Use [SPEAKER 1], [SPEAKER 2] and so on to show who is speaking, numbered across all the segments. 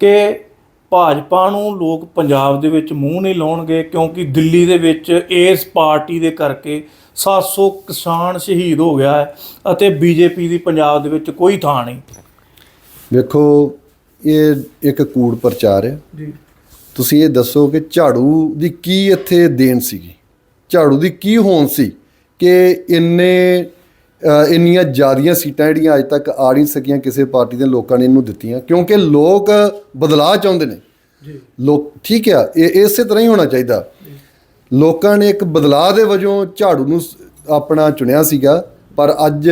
[SPEAKER 1] ਕਿ ਭਾਜਪਾ ਨੂੰ ਲੋਕ ਪੰਜਾਬ ਦੇ ਵਿੱਚ ਮੂੰਹ ਨਹੀਂ ਲਾਉਣਗੇ ਕਿਉਂਕਿ ਦਿੱਲੀ ਦੇ ਵਿੱਚ ਇਸ ਪਾਰਟੀ ਦੇ ਕਰਕੇ 700 ਕਿਸਾਨ ਸ਼ਹੀਦ ਹੋ ਗਿਆ ਹੈ ਅਤੇ ਬੀਜੇਪੀ ਦੀ ਪੰਜਾਬ ਦੇ ਵਿੱਚ ਕੋਈ ਥਾਂ ਨਹੀਂ।
[SPEAKER 2] ਵੇਖੋ ਇਹ ਇੱਕ ਕੂੜ ਪ੍ਰਚਾਰ ਹੈ।
[SPEAKER 1] ਜੀ।
[SPEAKER 2] ਤੁਸੀਂ ਇਹ ਦੱਸੋ ਕਿ ਝਾੜੂ ਦੀ ਕੀ ਇੱਥੇ ਦੇਣ ਸੀਗੀ? ਝਾੜੂ ਦੀ ਕੀ ਹੋਣ ਸੀ ਕਿ ਇੰਨੇ ਇੰਨੀਆਂ ਜ਼ਿਆਦੀਆਂ ਸੀਟਾਂ ਜਿਹੜੀਆਂ ਅੱਜ ਤੱਕ ਆ ਨਹੀਂ ਸਕੀਆਂ ਕਿਸੇ ਪਾਰਟੀ ਦੇ ਲੋਕਾਂ ਨੇ ਇਹਨੂੰ ਦਿੱਤੀਆਂ ਕਿਉਂਕਿ ਲੋਕ ਬਦਲਾਅ ਚਾਹੁੰਦੇ ਨੇ।
[SPEAKER 1] ਜੀ।
[SPEAKER 2] ਲੋਕ ਠੀਕ ਆ ਇਹ ਇਸੇ ਤਰ੍ਹਾਂ ਹੀ ਹੋਣਾ ਚਾਹੀਦਾ। ਲੋਕਾਂ ਨੇ ਇੱਕ ਬਦਲਾਅ ਦੇ ਵਜੋਂ ਝਾੜੂ ਨੂੰ ਆਪਣਾ ਚੁਣਿਆ ਸੀਗਾ ਪਰ ਅੱਜ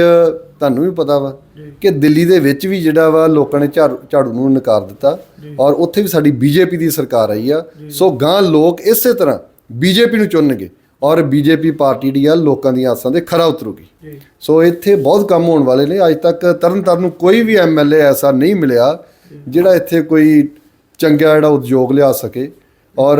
[SPEAKER 2] ਤੁਹਾਨੂੰ ਵੀ ਪਤਾ ਵਾ ਕਿ ਦਿੱਲੀ ਦੇ ਵਿੱਚ ਵੀ ਜਿਹੜਾ ਵਾ ਲੋਕਾਂ ਨੇ ਝਾੜੂ ਨੂੰ ਨਕਾਰ ਦਿੱਤਾ ਔਰ ਉੱਥੇ ਵੀ ਸਾਡੀ ਬੀਜੇਪੀ ਦੀ ਸਰਕਾਰ ਆਈ ਆ। ਸੋ ਗਾਂ ਲੋਕ ਇਸੇ ਤਰ੍ਹਾਂ ਬੀਜੇਪੀ ਨੂੰ ਚੁਣਨਗੇ। ਔਰ ਬੀਜੇਪੀ ਪਾਰਟੀ ਜਿਹੜੀ ਆ ਲੋਕਾਂ ਦੀਆਂ ਆਸਾਂ ਦੇ ਖਰਾ ਉਤਰੂਗੀ। ਸੋ ਇੱਥੇ ਬਹੁਤ ਕੰਮ ਹੋਣ ਵਾਲੇ ਨੇ। ਅੱਜ ਤੱਕ ਤਰਨਤਾਰਨ ਨੂੰ ਕੋਈ ਵੀ ਐਮਐਲਏ ਐਸਾ ਨਹੀਂ ਮਿਲਿਆ ਜਿਹੜਾ ਇੱਥੇ ਕੋਈ ਚੰਗਾ ਜਿਹੜਾ ਉਦਯੋਗ ਲਿਆ ਸਕੇ ਔਰ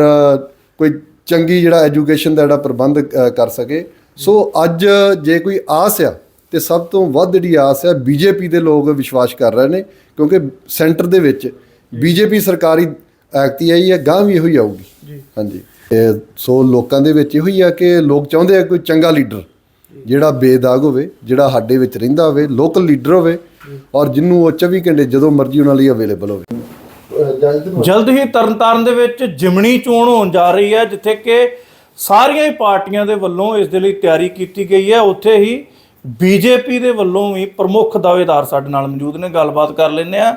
[SPEAKER 2] ਕੋਈ ਚੰਗੀ ਜਿਹੜਾ ਐਜੂਕੇਸ਼ਨ ਦਾ ਜਿਹੜਾ ਪ੍ਰਬੰਧ ਕਰ ਸਕੇ। ਸੋ ਅੱਜ ਜੇ ਕੋਈ ਆਸ ਆ ਤੇ ਸਭ ਤੋਂ ਵੱਧ ਜਿਹੜੀ ਆਸ ਆ ਬੀਜੇਪੀ ਦੇ ਲੋਕ ਵਿਸ਼ਵਾਸ ਕਰ ਰਹੇ ਨੇ ਕਿਉਂਕਿ ਸੈਂਟਰ ਦੇ ਵਿੱਚ ਬੀਜੇਪੀ ਸਰਕਾਰੀ ਐਕਤੀ ਆਈ ਹੈ ਗਾਂ ਵੀ ਇਹੋ ਹੀ ਆਊਗੀ।
[SPEAKER 1] ਜੀ।
[SPEAKER 2] ਹਾਂਜੀ। ਇਹ ਸੋ ਲੋਕਾਂ ਦੇ ਵਿੱਚ ਇਹੋ ਹੀ ਆ ਕਿ ਲੋਕ ਚਾਹੁੰਦੇ ਆ ਕੋਈ ਚੰਗਾ ਲੀਡਰ ਜਿਹੜਾ ਬੇਦਾਗ ਹੋਵੇ ਜਿਹੜਾ ਸਾਡੇ ਵਿੱਚ ਰਹਿੰਦਾ ਹੋਵੇ ਲੋਕਲ ਲੀਡਰ ਹੋਵੇ ਔਰ ਜਿਹਨੂੰ ਉਹ 24 ਘੰਟੇ ਜਦੋਂ ਮਰਜ਼ੀ ਉਹਨਾਂ ਲਈ ਅਵੇਲੇਬਲ ਹੋਵੇ।
[SPEAKER 1] ਜਲਦ ਹੀ ਤਰਨਤਾਰਨ ਦੇ ਵਿੱਚ ਜਿਮਣੀ ਚੋਣ ਹੋਣ ਜਾ ਰਹੀ ਹੈ ਜਿੱਥੇ ਕਿ ਸਾਰੀਆਂ ਹੀ ਪਾਰਟੀਆਂ ਦੇ ਵੱਲੋਂ ਇਸ ਦੇ ਲਈ ਤਿਆਰੀ ਕੀਤੀ ਗਈ ਹੈ। ਉੱਥੇ ਹੀ ਬੀਜੇਪੀ ਦੇ ਵੱਲੋਂ ਵੀ ਪ੍ਰਮੁੱਖ ਦਾਅਵੇਦਾਰ ਸਾਡੇ ਨਾਲ ਮੌਜੂਦ ਨੇ। ਗੱਲਬਾਤ ਕਰ ਲੈਂਦੇ ਆ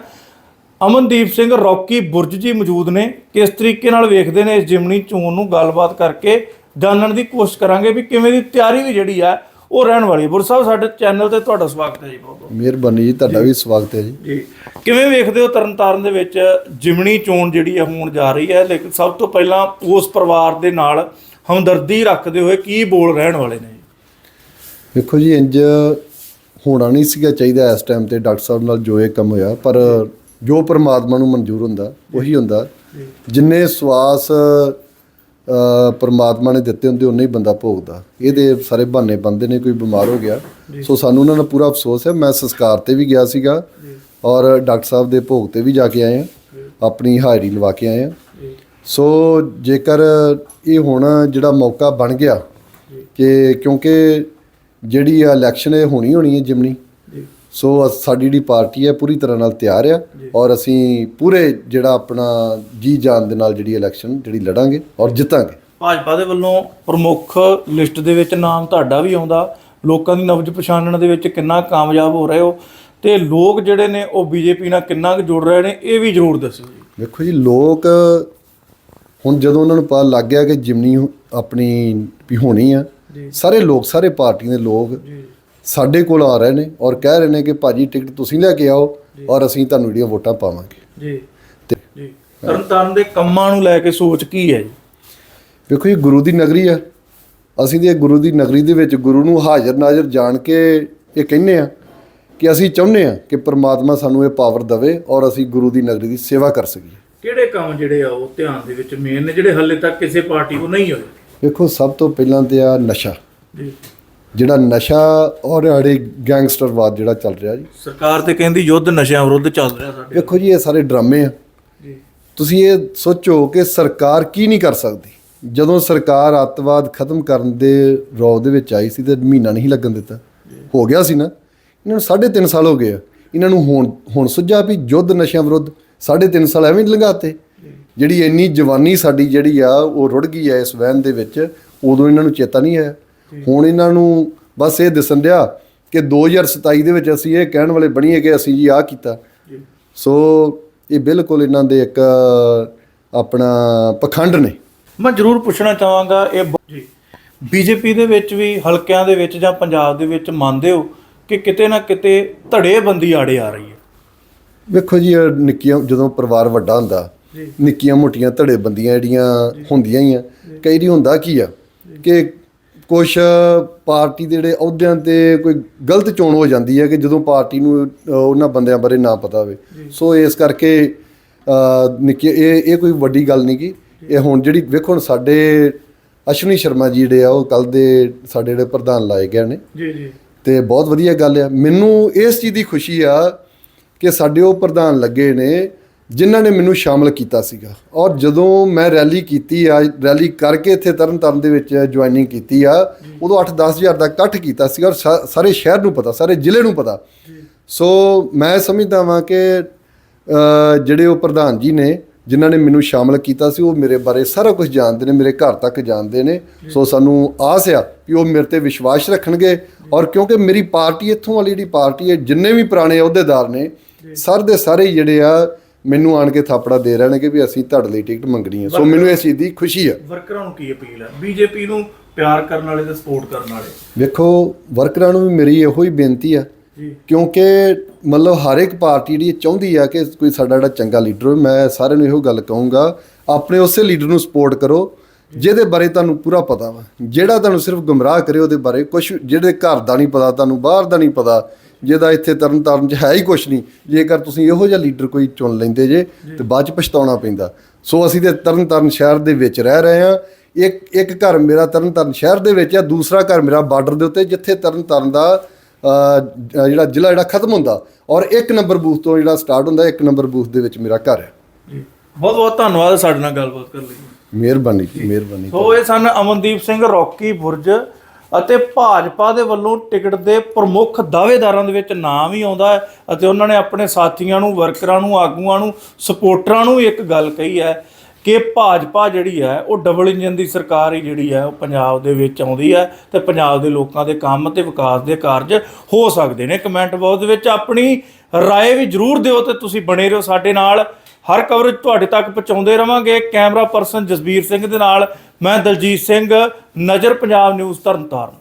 [SPEAKER 1] ਅਮਨਦੀਪ ਸਿੰਘ ਰੌਕੀ ਬੁਰਜ ਜੀ ਮੌਜੂਦ ਨੇ। ਕਿਸ ਤਰੀਕੇ ਨਾਲ ਵੇਖਦੇ ਨੇ ਇਸ ਜਿਮਣੀ ਚੋਣ ਨੂੰ ਗੱਲਬਾਤ ਕਰਕੇ? ਜਾਣਨ ਦੀ ਕੋਸ਼ਿਸ਼ ਕਰਾਂਗੇ ਵੀ ਕਿਵੇਂ ਦੀ ਤਿਆਰੀ ਵੀ ਜਿਹੜੀ ਆ ਉਹ ਰਹਿਣ ਵਾਲੀ ਬੁਰ ਸਾਹਿਬ ਸਾਡੇ ਚੈਨਲ ਤੇ ਤੁਹਾਡਾ ਸਵਾਗਤ ਹੈ ਜੀ ਬਹੁਤ ਬਹੁਤ।
[SPEAKER 2] ਮਿਹਰਬਾਨੀ ਜੀ ਤੁਹਾਡਾ ਵੀ ਸਵਾਗਤ ਹੈ ਜੀ।
[SPEAKER 1] ਜੀ। ਕਿਵੇਂ ਵੇਖਦੇ ਹੋ ਤਰਨਤਾਰਨ ਦੇ ਵਿੱਚ ਜਿਮਣੀ ਚੋਣ ਜਿਹੜੀ ਆ ਹੋਣ ਜਾ ਰਹੀ ਹੈ? ਲੇਕਿਨ ਸਭ ਤੋਂ ਪਹਿਲਾਂ ਉਸ ਪਰਿਵਾਰ ਦੇ ਨਾਲ ਹਮਦਰਦੀ ਰੱਖਦੇ ਹੋਏ ਕੀ ਬੋਲ ਰਹਿਣ ਵਾਲੇ ਨੇ?
[SPEAKER 2] ਵੇਖੋ ਜੀ ਇੰਜ ਹੋਣਾ ਨਹੀਂ ਸੀਗਾ ਚਾਹੀਦਾ ਇਸ ਟਾਈਮ ਤੇ ਡਾਕਟਰ ਸਾਹਿਬ ਨਾਲ ਜੋ ਇਹ ਕੰਮ ਹੋਇਆ ਪਰ ਜੋ ਪਰਮਾਤਮਾ ਨੂੰ ਮਨਜ਼ੂਰ ਹੁੰਦਾ ਉਹੀ ਹੁੰਦਾ। ਜਿੰਨੇ ਸਵਾਸ ਪਰਮਾਤਮਾ ਨੇ ਦਿੱਤੇ ਹੁੰਦੇ ਉਨੇ ਹੀ ਬੰਦਾ ਭੋਗਦਾ। ਇਹਦੇ ਸਾਰੇ ਬਹਾਨੇ ਬੰਦੇ ਨੇ ਕੋਈ ਬਿਮਾਰ ਹੋ ਗਿਆ। ਸੋ ਸਾਨੂੰ ਉਹਨਾਂ ਨਾਲ ਪੂਰਾ ਅਫਸੋਸ ਹੈ। ਮੈਂ ਸੰਸਕਾਰ ਤੇ ਵੀ ਗਿਆ ਸੀਗਾ ਔਰ ਡਾਕਟਰ ਸਾਹਿਬ ਦੇ ਭੋਗ ਤੇ ਵੀ ਜਾ ਕੇ ਆਏ ਆ ਆਪਣੀ ਹਾਜ਼ਰੀ ਲਵਾ ਕੇ ਆਏ ਆ ਸੋ ਜੇਕਰ ਇਹ ਹੁਣ ਜਿਹੜਾ ਮੌਕਾ ਬਣ ਗਿਆ ਕਿ ਕਿਉਂਕਿ ਜਿਹੜੀ ਇਲੈਕਸ਼ਨ ਇਹ ਹੋਣੀ ਹੋਣੀ ਹੈ ਜਿਮਨੀ ਸੋ ਅ- ਸਾਡੀ ਜਿਹੜੀ ਪਾਰਟੀ ਹੈ ਪੂਰੀ ਤਰ੍ਹਾਂ ਨਾਲ ਤਿਆਰ ਆ ਔਰ ਅਸੀਂ ਪੂਰੇ ਜਿਹੜਾ ਆਪਣਾ ਜੀ ਜਾਨ ਦੇ ਨਾਲ ਜਿਹੜੀ ਇਲੈਕਸ਼ਨ ਜਿਹੜੀ ਲੜਾਂਗੇ ਔਰ ਜਿੱਤਾਂਗੇ।
[SPEAKER 1] ਭਾਜਪਾ ਦੇ ਵੱਲੋਂ ਪ੍ਰਮੁੱਖ ਲਿਸਟ ਦੇ ਵਿੱਚ ਨਾਮ ਤੁਹਾਡਾ ਵੀ ਆਉਂਦਾ। ਲੋਕਾਂ ਦੀ ਨਬਜ ਪਛਾਣਨ ਦੇ ਵਿੱਚ ਕਿੰਨਾ ਕਾਮਯਾਬ ਹੋ ਰਹੇ ਹੋ ਤੇ ਲੋਕ ਜਿਹੜੇ ਨੇ ਉਹ ਬੀਜੇਪੀ ਨਾਲ ਕਿੰਨਾ ਕੁ ਜੁੜ ਰਹੇ ਨੇ ਇਹ ਵੀ ਜ਼ਰੂਰ ਦੱਸੋ ਜੀ।
[SPEAKER 2] ਵੇਖੋ ਜੀ ਲੋਕ ਹੁਣ ਜਦੋਂ ਉਹਨਾਂ ਨੂੰ ਪਤਾ ਲੱਗ ਗਿਆ ਕਿ ਜਿਮਨੀ ਆਪਣੀ ਵੀ ਹੋਣੀ ਆ। ਸਾਰੇ ਲੋਕ ਸਾਰੇ ਪਾਰਟੀਆਂ ਦੇ ਲੋਕ
[SPEAKER 1] ਜੀ।
[SPEAKER 2] ਸਾਡੇ ਕੋਲ ਆ ਰਹੇ ਨੇ ਔਰ ਕਹਿ ਰਹੇ ਨੇ ਕਿ ਭਾਜੀ ਟਿਕਟ ਤੁਸੀਂ ਲੈ ਕੇ ਆਓ ਔਰ ਅਸੀਂ ਤੁਹਾਨੂੰ ਜਿਹੜੀਆਂ ਵੋਟਾਂ ਪਾਵਾਂਗੇ।
[SPEAKER 1] ਜੀ।
[SPEAKER 2] ਤੇ
[SPEAKER 1] ਜੀ। ਤਰਨਤਾਰਨ ਦੇ ਕੰਮਾਂ ਨੂੰ ਲੈ ਕੇ ਸੋਚ ਕੀ ਹੈ ਜੀ?
[SPEAKER 2] ਵੇਖੋ ਇਹ ਗੁਰੂ ਦੀ ਨਗਰੀ ਆ। ਅਸੀਂ ਤੇ ਗੁਰੂ ਦੀ ਨਗਰੀ ਦੇ ਵਿੱਚ ਗੁਰੂ ਨੂੰ ਹਾਜ਼ਰ ਨਾਜ਼ਰ ਜਾਣ ਕੇ ਇਹ ਕਹਿੰਦੇ ਆ ਕਿ ਅਸੀਂ ਚਾਹੁੰਦੇ ਆ ਕਿ ਪ੍ਰਮਾਤਮਾ ਸਾਨੂੰ ਇਹ ਪਾਵਰ ਦੇਵੇ ਔਰ ਅਸੀਂ ਗੁਰੂ ਦੀ ਨਗਰੀ ਦੀ ਸੇਵਾ ਕਰ ਸਕੀਏ।
[SPEAKER 1] ਕਿਹੜੇ ਕੰਮ ਜਿਹੜੇ ਆ ਉਹ ਧਿਆਨ ਦੇ ਵਿੱਚ ਮੇਨ ਨੇ? ਜਿਹੜੇ ਹੱਲੇ ਤੱਕ ਕਿਸੇ ਪਾਰਟੀ ਕੋ ਨਹੀਂ ਹੋਏ
[SPEAKER 2] ਵੇਖੋ ਸਭ ਤੋਂ ਪਹਿਲਾਂ ਤੇ ਆ ਨਸ਼ਾ।
[SPEAKER 1] ਜੀ।
[SPEAKER 2] ਜਿਹੜਾ ਨਸ਼ਾ ਔਰ ਅੜੇ ਗੈਂਗਸਟਰਵਾਦ ਜਿਹੜਾ ਚੱਲ ਰਿਹਾ ਜੀ।
[SPEAKER 1] ਸਰਕਾਰ ਤੇ ਕਹਿੰਦੀ ਯੁੱਧ ਨਸ਼ਿਆਂ ਵਿਰੁੱਧ ਚੱਲ ਰਿਹਾ ਸਾਡੇ।
[SPEAKER 2] ਵੇਖੋ ਜੀ ਇਹ ਸਾਰੇ ਡਰਾਮੇ ਆ।
[SPEAKER 1] ਜੀ।
[SPEAKER 2] ਤੁਸੀਂ ਇਹ ਸੋਚੋ ਕਿ ਸਰਕਾਰ ਕੀ ਨਹੀਂ ਕਰ ਸਕਦੀ। ਜਦੋਂ ਸਰਕਾਰ ਅੱਤਵਾਦ ਖਤਮ ਕਰਨ ਦੇ ਰੌਬ ਦੇ ਵਿੱਚ ਆਈ ਸੀ ਤੇ ਮਹੀਨਾ ਨਹੀਂ ਲੱਗਣ ਦਿੱਤਾ। ਹੋ ਗਿਆ ਸੀ ਨਾ। ਇਹਨਾਂ ਨੂੰ 3.5 ਸਾਲ ਹੋ ਗਏ ਆ। ਇਹਨਾਂ ਨੂੰ ਹੁਣ ਹੁਣ ਸੁਝਿਆ ਵੀ ਯੁੱਧ ਨਸ਼ਿਆਂ ਵਿਰੁੱਧ 3.5 ਸਾਲ ਐਵੇਂ ਲੰਘਾਤੇ। ਜਿਹੜੀ ਇੰਨੀ ਜਵਾਨੀ ਸਾਡੀ ਜਿਹੜੀ ਆ ਉਹ ਰੁੜ ਗਈ ਹੈ ਇਸ ਵਹਿਨ ਦੇ ਵਿੱਚ ਉਦੋਂ ਇਹਨਾਂ ਨੂੰ ਚੇਤਾ ਨਹੀਂ ਆਇਆ। ਹੁਣ ਇਹਨਾਂ ਨੂੰ ਬਸ ਇਹ ਦਿਸਣ ਡਿਆ ਕਿ 2027 ਦੇ ਵਿੱਚ ਅਸੀਂ ਇਹ ਕਹਿਣ ਵਾਲੇ ਬਣੀਏ ਕਿ ਅਸੀਂ ਜੀ ਆਹ ਕੀਤਾ। ਸੋ ਇਹ ਬਿਲਕੁਲ ਇਹਨਾਂ ਦੇ ਇੱਕ ਆਪਣਾ ਪਖੰਡ ਨੇ।
[SPEAKER 1] ਮੈਂ ਜ਼ਰੂਰ ਪੁੱਛਣਾ ਚਾਹਾਂਗਾ ਇਹ ਬ- ਜੀ। ਬੀਜੇਪੀ ਦੇ ਵਿੱਚ ਵੀ ਹਲਕਿਆਂ ਦੇ ਵਿੱਚ ਜਾਂ ਪੰਜਾਬ ਦੇ ਵਿੱਚ ਮੰਨਦੇ ਹੋ ਕਿ ਕਿਤੇ ਨਾ ਕਿਤੇ ਧੜੇਬੰਦੀ ਆੜੇ ਆ ਰਹੀ ਹੈ?
[SPEAKER 2] ਵੇਖੋ ਜੀ ਨਿੱਕੀਆਂ ਜਦੋਂ ਪਰਿਵਾਰ ਵੱਡਾ ਹੁੰਦਾ
[SPEAKER 1] ਜੀ।
[SPEAKER 2] ਨਿੱਕੀਆਂ ਮੋਟੀਆਂ ਧੜੇ ਬੰਦੀਆਂ ਜਿਹੜੀਆਂ ਹੁੰਦੀਆਂ ਹੀ ਆ ਕਈ ਵਾਰੀ ਹੁੰਦਾ ਕੀ ਆ ਕਿ ਕੁਛ ਪਾਰਟੀ ਦੇ ਜਿਹੜੇ ਅਹੁਦਿਆਂ ਤੇ ਕੋਈ ਗਲਤ ਚੋਣ ਹੋ ਜਾਂਦੀ ਹੈ ਕਿ ਜਦੋਂ ਪਾਰਟੀ ਨੂੰ ਉਹਨਾਂ ਬੰਦਿਆਂ ਬਾਰੇ ਨਾ ਪਤਾ ਹੋਵੇ। ਸੋ ਇਸ ਕਰਕੇ ਨਿੱਕੀ ਇਹ ਇਹ ਕੋਈ ਵੱਡੀ ਗੱਲ ਨਹੀਂ ਗੀ। ਇਹ ਹੁਣ ਜਿਹੜੀ ਵੇਖੋ ਹੁਣ ਸਾਡੇ ਅਸ਼ਵਨੀ ਸ਼ਰਮਾ ਜੀ ਜਿਹੜੇ ਆ ਉਹ ਕੱਲ ਦੇ ਸਾਡੇ ਜਿਹੜੇ ਪ੍ਰਧਾਨ ਲਾਏ ਗਏ ਨੇ।
[SPEAKER 1] ਜੀ ਜੀ।
[SPEAKER 2] ਤੇ ਬਹੁਤ ਵਧੀਆ ਗੱਲ ਆ। ਮੈਨੂੰ ਇਸ ਚੀਜ਼ ਦੀ ਖੁਸ਼ੀ ਆ ਕਿ ਸਾਡੇ ਉਹ ਪ੍ਰਧਾਨ ਲੱਗੇ ਨੇ ਜਿਨ੍ਹਾਂ ਨੇ ਮੈਨੂੰ ਸ਼ਾਮਲ ਕੀਤਾ ਸੀਗਾ। ਔਰ ਜਦੋਂ ਮੈਂ ਰੈਲੀ ਕੀਤੀ ਆ, ਰੈਲੀ ਕਰਕੇ ਇੱਥੇ ਤਰਨਤਾਰਨ ਦੇ ਵਿੱਚ ਜੁਆਇਨਿੰਗ ਕੀਤੀ ਆ, ਉਦੋਂ 8-10 ਹਜ਼ਾਰ ਦਾ ਇਕੱਠ ਕੀਤਾ ਸੀ ਔਰ ਸਾ- ਸਾਰੇ ਸ਼ਹਿਰ ਨੂੰ ਪਤਾ, ਸਾਰੇ ਜ਼ਿਲ੍ਹੇ ਨੂੰ ਪਤਾ। ਸੋ ਮੈਂ ਸਮਝਦਾ ਵਾਂ ਕਿ ਜਿਹੜੇ ਉਹ ਪ੍ਰਧਾਨ ਜੀ ਨੇ, ਜਿਨ੍ਹਾਂ ਨੇ ਮੈਨੂੰ ਸ਼ਾਮਲ ਕੀਤਾ ਸੀ, ਉਹ ਮੇਰੇ ਬਾਰੇ ਸਾਰਾ ਕੁਝ ਜਾਣਦੇ ਨੇ, ਮੇਰੇ ਘਰ ਤੱਕ ਜਾਣਦੇ ਨੇ। ਸੋ ਸਾਨੂੰ ਆਸ ਆ ਕਿ ਉਹ ਮੇਰੇ ਤੇ ਵਿਸ਼ਵਾਸ ਰੱਖਣਗੇ ਔਰ ਕਿਉਂਕਿ ਮੇਰੀ ਪਾਰਟੀ ਇੱਥੋਂ ਵਾਲੀ ਜਿਹੜੀ ਪਾਰਟੀ ਹੈ, ਜਿੰਨੇ ਵੀ ਪੁਰਾਣੇ ਅਹੁਦੇਦਾਰ ਨੇ, ਸਾਰੇ ਦੇ ਸਾਰੇ ਹੀ ਜਿਹੜੇ ਆ ਮੈਨੂੰ ਆਣ ਕੇ ਥਾਪੜਾ ਦੇ ਰਹੇ ਨੇ ਕਿ ਵੀ ਅਸੀਂ ਤੁਹਾਡੇ ਲਈ ਟਿਕਟ ਮੰਗਣੀ ਹੈ। ਸੋ ਮੈਨੂੰ ਇਸ ਚੀਜ਼ ਦੀ ਖੁਸ਼ੀ ਆ।
[SPEAKER 1] ਵਰਕਰਾਂ ਨੂੰ ਕੀ ਅਪੀਲ ਹੈ ਬੀਜੇਪੀ ਨੂੰ ਪਿਆਰ ਕਰਨ ਵਾਲੇ ਤੇ ਸਪੋਰਟ ਕਰਨ ਵਾਲੇ।
[SPEAKER 2] ਵੇਖੋ ਵਰਕਰਾਂ ਨੂੰ ਵੀ ਮੇਰੀ ਇਹੋ ਹੀ ਬੇਨਤੀ ਆ ਕਿਉਂਕਿ ਮਤਲਬ ਹਰ ਇੱਕ ਪਾਰਟੀ ਜਿਹੜੀ ਚਾਹੁੰਦੀ ਆ ਕਿ ਕੋਈ ਸਾਡਾ ਜਿਹੜਾ ਚੰਗਾ ਲੀਡਰ ਹੋਵੇ ਮੈਂ ਸਾਰਿਆਂ ਨੂੰ ਇਹੋ ਗੱਲ ਕਹੂੰਗਾ ਆਪਣੇ ਉਸੇ ਲੀਡਰ ਨੂੰ ਸਪੋਰਟ ਕਰੋ ਜਿਹਦੇ ਬਾਰੇ ਤੁਹਾਨੂੰ ਪੂਰਾ ਪਤਾ ਵਾ। ਜਿਹੜਾ ਤੁਹਾਨੂੰ ਸਿਰਫ ਗੁੰਮਰਾਹ ਕਰੇ ਉਹਦੇ ਬਾਰੇ ਕੁਝ ਜਿਹੜੇ ਘਰ ਦਾ ਨਹੀਂ ਪਤਾ ਤੁਹਾਨੂੰ ਬਾਹਰ ਦਾ ਨਹੀਂ ਪਤਾ ਜਿਹਦਾ ਇੱਥੇ ਤਰਨ ਤਾਰਨ 'ਚ ਹੈ ਹੀ ਕੁਝ ਨਹੀਂ ਜੇਕਰ ਤੁਸੀਂ ਇਹੋ ਜਿਹਾ ਲੀਡਰ ਕੋਈ ਚੁਣ ਲੈਂਦੇ ਜੇ ਤੇ ਬਾਅਦ 'ਚ ਪਛਤਾਉਣਾ ਪੈਂਦਾ। ਸੋ ਅਸੀਂ ਤੇ ਤਰਨ ਤਾਰਨ ਸ਼ਹਿਰ ਦੇ ਵਿੱਚ ਰਹਿ ਰਹੇ ਹਾਂ। ਇੱਕ ਇੱਕ ਘਰ ਮੇਰਾ ਤਰਨ ਤਾਰਨ ਸ਼ਹਿਰ ਦੇ ਵਿੱਚ ਆ ਦੂਸਰਾ ਘਰ ਮੇਰਾ ਬਾਰਡਰ ਦੇ ਉੱਤੇ ਜਿੱਥੇ ਤਰਨ ਤਾਰਨ ਦਾ ਜਿਹੜਾ ਜ਼ਿਲ੍ਹਾ ਜਿਹੜਾ ਖਤਮ ਹੁੰਦਾ ਔਰ ਇੱਕ ਨੰਬਰ ਬੂਥ ਤੋਂ ਜਿਹੜਾ ਸਟਾਰਟ ਹੁੰਦਾ ਇੱਕ ਨੰਬਰ ਬੂਥ ਦੇ ਵਿੱਚ ਮੇਰਾ ਘਰ ਹੈ।
[SPEAKER 1] ਜੀ। ਬਹੁਤ ਬਹੁਤ ਧੰਨਵਾਦ ਸਾਡੇ ਨਾਲ ਗੱਲਬਾਤ ਕਰਨ ਲਈ।
[SPEAKER 2] ਮਿਹਰਬਾਨੀ ਜੀ ਮਿਹਰਬਾਨੀ
[SPEAKER 1] ਸੋ ਇਹ ਸਨ ਅਮਨਦੀਪ ਸਿੰਘ ਰੌਕੀ ਬੁਰਜ ਅਤੇ ਭਾਜਪਾ ਦੇ ਵੱਲੋਂ ਟਿਕਟ ਦੇ ਪ੍ਰਮੁੱਖ ਦਾਅਵੇਦਾਰਾਂ ਦੇ ਵਿੱਚ ਨਾਂ ਵੀ ਆਉਂਦਾ ਹੈ ਅਤੇ ਉਹਨਾਂ ਨੇ ਆਪਣੇ ਸਾਥੀਆਂ ਨੂੰ, ਵਰਕਰਾਂ ਨੂੰ, ਆਗੂਆਂ ਨੂੰ, ਸਪੋਰਟਰਾਂ ਨੂੰ ਇੱਕ ਗੱਲ ਕਹੀ ਹੈ ਕਿ ਭਾਜਪਾ ਜਿਹੜੀ ਹੈ ਉਹ ਡਬਲ ਇੰਜਨ ਦੀ ਸਰਕਾਰ ਹੀ ਜਿਹੜੀ ਹੈ ਉਹ ਪੰਜਾਬ ਦੇ ਵਿੱਚ ਆਉਂਦੀ ਹੈ ਤੇ ਪੰਜਾਬ ਦੇ ਲੋਕਾਂ ਦੇ ਕੰਮ ਤੇ ਵਿਕਾਸ ਦੇ ਕਾਰਜ ਹੋ ਸਕਦੇ ਨੇ। ਕਮੈਂਟ ਬਾਕਸ ਦੇ ਵਿੱਚ ਆਪਣੀ ਰਾਏ ਵੀ ਜਰੂਰ ਦਿਓ ਤੇ ਤੁਸੀਂ ਬਣੇ ਰਹੋ ਸਾਡੇ ਨਾਲ। ਹਰ ਕਵਰੇਜ ਤੁਹਾਡੇ ਤੱਕ ਪਹੁੰਚਾਉਂਦੇ ਰਵਾਂਗੇ। ਕੈਮਰਾ ਪਰਸਨ ਜਸਬੀਰ ਸਿੰਘ ਦੇ ਨਾਲ, ਮੈਂ ਦਲਜੀਤ ਸਿੰਘ, ਨਜ਼ਰ ਪੰਜਾਬ ਨਿਊਜ਼ ਤਰਨਤਾਰਨ।